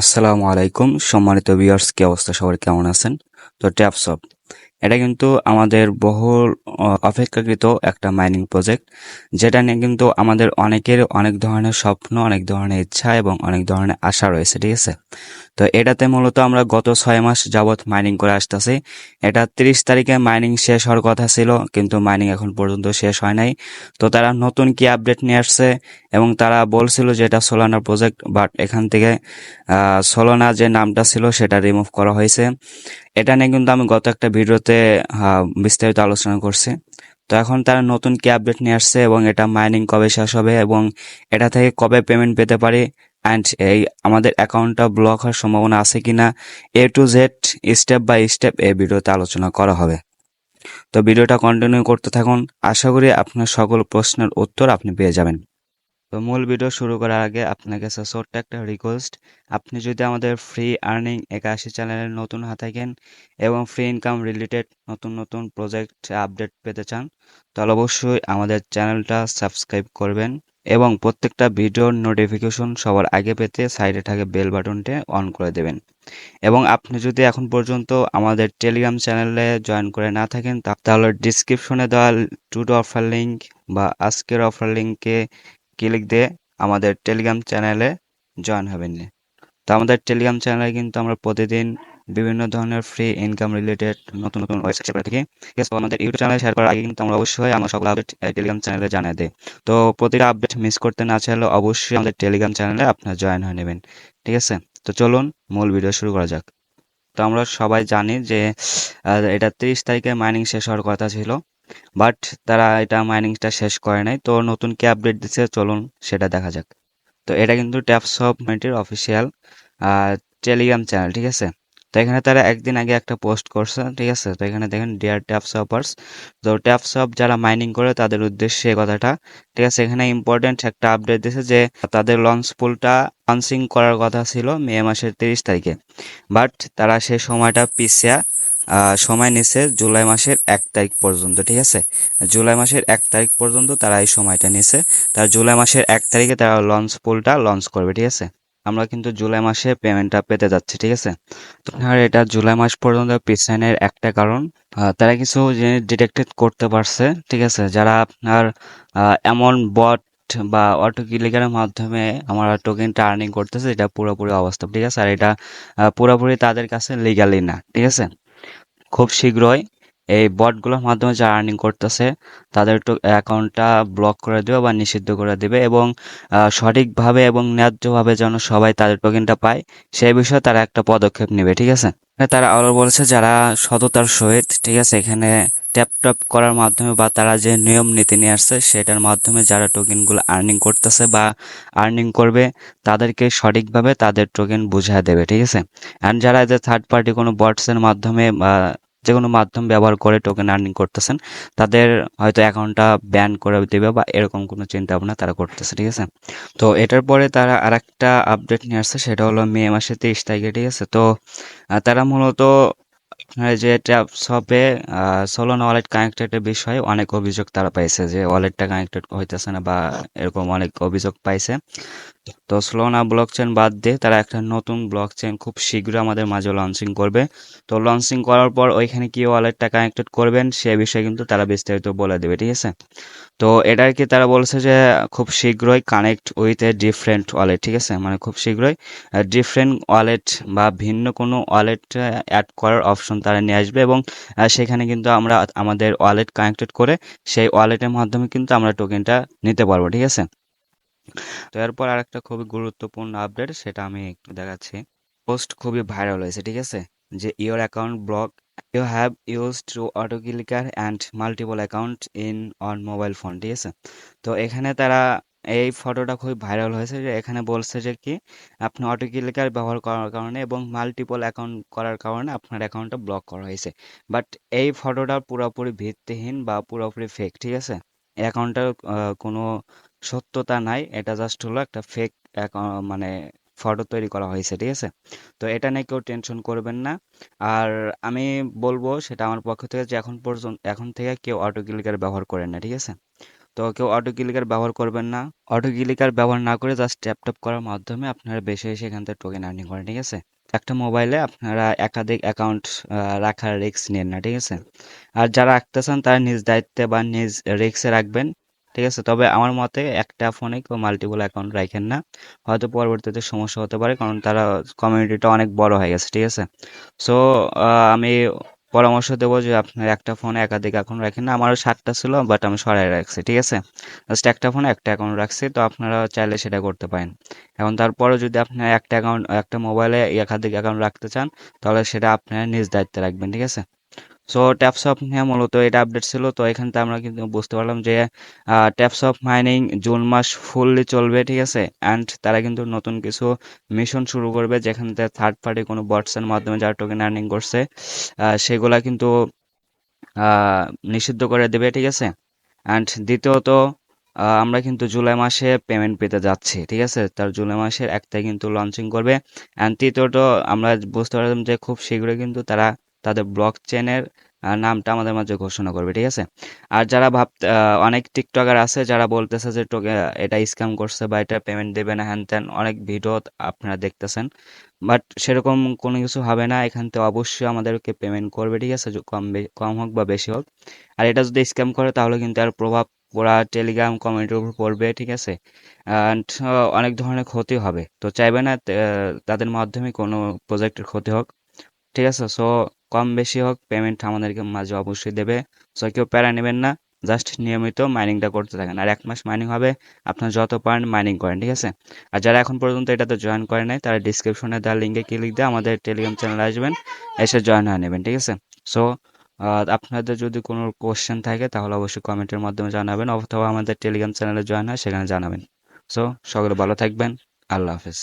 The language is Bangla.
আসসালামু আলাইকুম সম্মানিত ভিউয়ার্স কি অবস্থা? সবার কেমন আছেন? তো ট্যাপসপ এটা কিন্তু আমাদের বহুল অপেক্ষাকৃত একটা মাইনিং প্রজেক্ট যেটা নিয়ে কিন্তু আমাদের অনেকের অনেক ধরনের স্বপ্ন, অনেক ধরনের ইচ্ছা এবং অনেক ধরনের আশা রয়েছে, ঠিক আছে? তো এটাতে মূলত আমরা গত ছয় মাস যাবৎ মাইনিং করে আসতেছি। এটা তিরিশ তারিখে মাইনিং শেষ হওয়ার কথা ছিল, কিন্তু মাইনিং এখন পর্যন্ত শেষ হয় নাই। তো তারা নতুন কি আপডেট নিয়ে আসছে এবং তারা বলছিল যে এটা সোলানার প্রজেক্ট বাট এখান থেকে সোলানা যে নামটা ছিল সেটা রিমুভ করা হয়েছে। এটা নিয়ে কিন্তু আমি গত একটা ভিডিওতে আহ, বিস্তারিত আলোচনা করছে। তো এখন তারা নতুন কি আপডেট নিয়ে আসছে এবং এটা মাইনিং কবে শেষ হবে এবং এটা থেকে কবে পেমেন্ট পেতে পারি অ্যান্ড এই আমাদের অ্যাকাউন্টটা ব্লক হওয়ার সম্ভাবনা আছে কিনা A to Z step by step এই ভিডিওতে আলোচনা করা হবে। তো ভিডিওটা কন্টিনিউ করতে থাকুন। আশা করি আপনার সকল প্রশ্নের উত্তর আপনি পেয়ে যাবেন। তো মূল ভিডিও শুরু করার আগে আপনার কাছে ছোট্ট একটা রিকোয়েস্ট আপনি যদি আমাদের ফ্রি আর্নিং একাশি চ্যানেলের নতুন হাত থাকেন এবং ফ্রি ইনকাম রিলেটেড নতুন নতুন প্রজেক্ট আপডেট পেতে চান, তাহলে অবশ্যই আমাদের চ্যানেলটা সাবস্ক্রাইব করবেন এবং প্রত্যেকটা ভিডিওর নোটিফিকেশন সবার আগে পেতে সাইডে থাকে বেল বাটনটি অন করে দেবেন। এবং আপনি যদি এখন পর্যন্ত আমাদের টেলিগ্রাম চ্যানেলে জয়েন করে না থাকেন, তাহলে ডিসক্রিপশনে দেওয়া টুডো অফার লিঙ্ক বা আজকের অফার লিঙ্কে ক্লিক দিয়ে আমাদের টেলিগ্রাম চ্যানেলে জয়েন হবেন। তো আমাদের টেলিগ্রাম চ্যানেলে কিন্তু আমরা প্রতিদিন বিভিন্ন ধরনের ফ্রি ইনকাম রিলেটেড নতুন নতুন ওয়েবসাইট থাকি। আমাদের ইউটিউব চ্যানেলে শেয়ার করার আগে কিন্তু আমরা অবশ্যই আমরা সকল আপডেট টেলিগ্রাম চ্যানেলে জানিয়ে দিই। তো প্রতিটা আপডেট মিস করতে না চাইলে অবশ্যই আমাদের টেলিগ্রাম চ্যানেলে আপনারা জয়েন হয়ে নেবেন। ঠিক আছে? তো চলুন মূল ভিডিও শুরু করা যাক। তো আমরা সবাই জানি যে এটা তিরিশ তারিখে মাইনিং শেষ হওয়ার কথা ছিল। বাট তারা এটা মাইনিংটা শেষ করে নাই। তো নতুন কি আপডেট দিচ্ছে চলুন সেটা দেখা যাক। তো এটা কিন্তু ট্যাপসপ মাইন্টের অফিসিয়াল টেলিগ্রাম চ্যানেল ঠিক আছে? তো এখানে তারা একদিন আগে একটা পোস্ট করছে, ঠিক আছে? তো এখানে দেখেন ডিয়ার ট্যাপসপার্স তো ট্যাপসপ যারা মাইনিং করে, তাদের উদ্দেশ্যে এই কথাটা, ঠিক আছে? এখানে ইম্পর্টেন্ট একটা আপডেট দিয়েছে যে, তাদের লঞ্চ পুলটা লঞ্চিং করার কথা ছিল মে মাসের তিরিশ তারিখে। বাট তারা সেই সময়টা পিছিয়ে সময় নিছে জুলাই মাসের এক তারিখ পর্যন্ত, ঠিক আছে? জুলাই মাসের এক তারিখ পর্যন্ত তারা এই সময়টা নিছে। তার জুলাই মাসের এক তারিখে তারা লঞ্চ পুলটা লঞ্চ করবে, ঠিক আছে? আমরা কিন্তু জুলাই মাসে পেমেন্টটা পেতে যাচ্ছি, ঠিক আছে? তো এটা জুলাই মাস পর্যন্ত পিছনের একটা কারণ তারা কিছু জিনিস ডিটেক্টেড করতে পারছে, ঠিক আছে? যারা আপনার এমন বট বা অটো ক্লিকারের মাধ্যমে আমরা টোকেনটা আর্নিং করতেছে, এটা পুরোপুরি অবাস্তব, ঠিক আছে? আর এটা পুরোপুরি তাদের কাছে লিগালি না, ঠিক আছে? খুব শীঘ্রই এই বটগুলোর মাধ্যমে যারা আর্নিং করতেছে, তাদের অ্যাকাউন্টটা ব্লক করে দেবে বা নিষিদ্ধ করে দেবে এবং সঠিকভাবে এবং ন্যায্যভাবে যেন সবাই তাদের টোকেনটা পায়, সেই বিষয়ে তারা একটা পদক্ষেপ নেবে, ঠিক আছে? তারা আরও বলেছে, যারা সততার সহিত, ঠিক আছে, এখানে ট্যাপ ট্যাপ করার মাধ্যমে বা তারা যে নিয়ম নীতি নিয়ে আসছে, সেটার মাধ্যমে যারা টোকেনগুলো আর্নিং করতেছে বা আর্নিং করবে, তাদেরকে সঠিকভাবে তাদের টোকেন বুঝিয়ে দেবে, ঠিক আছে? অ্যান্ড যারা যে থার্ড পার্টি কোনো বটসের মাধ্যমে যে কোনো মাধ্যম ব্যবহার করে টোকেন আর্নিং করতেছেন, তাদের হয়তো অ্যাকাউন্টটা ব্যান করে দেবে বা এরকম কোনো চিন্তা ভাবনা তারা করতেছে, ঠিক আছে? তো এটার পরে তারা আরেকটা আপডেট নিয়ে আসছে, সেটা হলো মে মাসের তেইশ তারিখে, ঠিক আছে? তো তারা মূলত যে ট্যাপসপে সোলোনা ওয়ালেট কানেক্টেডের বিষয়ে অনেক অভিযোগ তারা পাইছে যে ওয়ালেটটা কানেক্টেড হইতেছে না বা এরকম অনেক অভিযোগ পাইছে। তো স্লোনা ব্লকচেন বাদ দিয়ে তারা একটা নতুন ব্লকচেন খুব শীঘ্রই আমাদের মাঝে লঞ্চিং করবে। তো লঞ্চিং করার পর ওইখানে কি ওয়ালেটটা কানেক্টেড করবেন সে বিষয়ে কিন্তু তারা বিস্তারিত বলে দেবে, ঠিক আছে? তো এটা আর কি তারা বলছে যে খুব শীঘ্রই connect with a different wallet ঠিক আছে? মানে খুব শীঘ্রই ডিফারেন্ট ওয়ালেট বা ভিন্ন কোনো ওয়ালেট অ্যাড করার অপশন তারা নিয়ে আসবে এবং সেখানে কিন্তু আমরা আমাদের ওয়ালেট কানেক্টেড করে সেই ওয়ালেটের মাধ্যমে কিন্তু আমরা টোকেনটা নিতে পারব, ঠিক আছে? তো এরপর আরেকটা খুবই গুরুত্বপূর্ণ আপডেট সেটা আমি একটু দেখাচ্ছি। পোস্ট খুবই ভাইরাল হয়েছে, ঠিক আছে? যে your account block you have use to auto clicker and multiple account in on mobile phone ঠিক আছে? তো এখানে তারা এই ফটোটা খুবই ভাইরাল হয়েছে যে এখানে বলছে যে কি, আপনি অটো ক্লিকার ব্যবহার করার কারণে এবং মাল্টিপল অ্যাকাউন্ট করার কারণে আপনার অ্যাকাউন্টটা ব্লক করা হয়েছে। বাট এই ফটোটা পুরোপুরি ভিত্তিহীন বা পুরোপুরি ফেক ঠিক আছে? অ্যাকাউন্টটার কোনো সত্যতা নাই। এটা জাস্ট হলো একটা ফেক মানে ফটো তৈরি করা হয়েছে, ঠিক আছে? তো এটা নিয়ে কেউ টেনশন করবেন না। আর আমি বলব সেটা আমার পক্ষ থেকে যে এখন পর্যন্ত, এখন থেকে কেউ অটো ক্লিকার ব্যবহার করেন না, ঠিক আছে? তো কেউ অটো ক্লিকার ব্যবহার করবেন না। অটো ক্লিকার ব্যবহার না করে জাস্ট ট্যাপ ট্যাপ করার মাধ্যমে আপনারা বেশি বেশি এখান থেকে টোকেন আর্নিং করেন, ঠিক আছে? একটা মোবাইলে আপনারা একাধিক অ্যাকাউন্ট রাখার রিস্ক নেন না, ঠিক আছে? আর যারা রাখতে চান তারা নিজ দায়িত্বে বা নিজ রিস্কে রাখবেন, ঠিক আছে? তবে আমার মতে একটা ফোনে কেউ মাল্টিপল অ্যাকাউন্ট রাখেন না। হয়তো পরবর্তীতে সমস্যা হতে পারে, কারণ তারা কমিউনিটিটা অনেক বড় হয়ে গেছে, ঠিক আছে? সো আমি পরামর্শ দেবো যে আপনার একটা ফোনে একাধিক অ্যাকাউন্ট রাখেন। না আমারও সাতটা ছিল বাট আমি সরাই রাখছি, ঠিক আছে? জাস্ট একটা ফোনে একটা অ্যাকাউন্ট রাখছি, তো আপনারা চাইলে সেটা করতে পারেন। এখন তারপরে যদি আপনি একটা অ্যাকাউন্ট একটা মোবাইলে একাধিক অ্যাকাউন্ট রাখতে চান, তাহলে সেটা আপনারা নিজ দায়িত্বে রাখবেন, ঠিক আছে? সো ট্যাপসপ নিয়ে মূলত এটা আপডেট ছিল। তো এখান থেকে আমরা কিন্তু বুঝতে পারলাম যে ট্যাপসপ মাইনিং জুন মাস ফুললি চলবে, ঠিক আছে? অ্যান্ড তারা কিন্তু নতুন কিছু মিশন শুরু করবে, যেখান থেকে থার্ড পার্টি কোনো বটসের মাধ্যমে যারা টোকেন আর্নিং করছে সেগুলা কিন্তু নিষিদ্ধ করে দেবে, ঠিক আছে? অ্যান্ড দ্বিতীয়ত আমরা কিন্তু জুলাই মাসে পেমেন্ট পেতে যাচ্ছি, ঠিক আছে? তার জুলাই মাসের এক তারিখ কিন্তু লঞ্চিং করবে। অ্যান্ড তৃতীয়ত, আমরা বুঝতে পারলাম যে খুব শীঘ্রই কিন্তু তারা তাদের ব্লক চেনের নামটা আমাদের মাঝে ঘোষণা করবে, ঠিক আছে? আর যারা ভাব অনেক টিকটকার আছে যারা বলতেছে যে টোকে এটা স্ক্যাম করছে বা এটা পেমেন্ট দেবে না, হ্যান ত্যান অনেক ভিডিও আপনারা দেখতেছেন। বাট সেরকম কোনো কিছু হবে না, এখান থেকে অবশ্যই আমাদেরকে পেমেন্ট করবে, ঠিক আছে? কম কম হোক বা বেশি হোক। আর এটা যদি স্ক্যাম করে, তাহলে কিন্তু আর প্রভাব পুরা টেলিগ্রাম কমিউনিটির উপর পড়বে, ঠিক আছে? অ্যান্ড অনেক ধরনের ক্ষতি হবে। তো চাইবে না তাদের মাধ্যমে কোনো প্রজেক্টের ক্ষতি হোক, ঠিক আছে? সো কম বেশি হোক পেমেন্ট আমাদেরকে মাঝে অবশ্যই দেবে। সো কেউ প্যারা নেবেন না জাস্ট নিয়মিত মাইনিংটা করতে থাকেন। আর এক মাস মাইনিং হবে, আপনার যত পারেন মাইনিং করেন, ঠিক আছে? আর যারা এখন পর্যন্ত এটাতে জয়েন করে নাই, তারা ডিসক্রিপশনে দেওয়া লিঙ্কে ক্লিক দিয়ে আমাদের টেলিগ্রাম চ্যানেলে আসবেন, এসে জয়েন হয়ে নেবেন, ঠিক আছে? সো আপনাদের যদি কোনো কোশ্চেন থাকে, তাহলে অবশ্যই কমেন্টের মাধ্যমে জানাবেন, অথবা আমাদের টেলিগ্রাম চ্যানেলে জয়েন হয়, সেখানে জানাবেন। সো সকলে ভালো থাকবেন, আল্লাহ হাফেজ।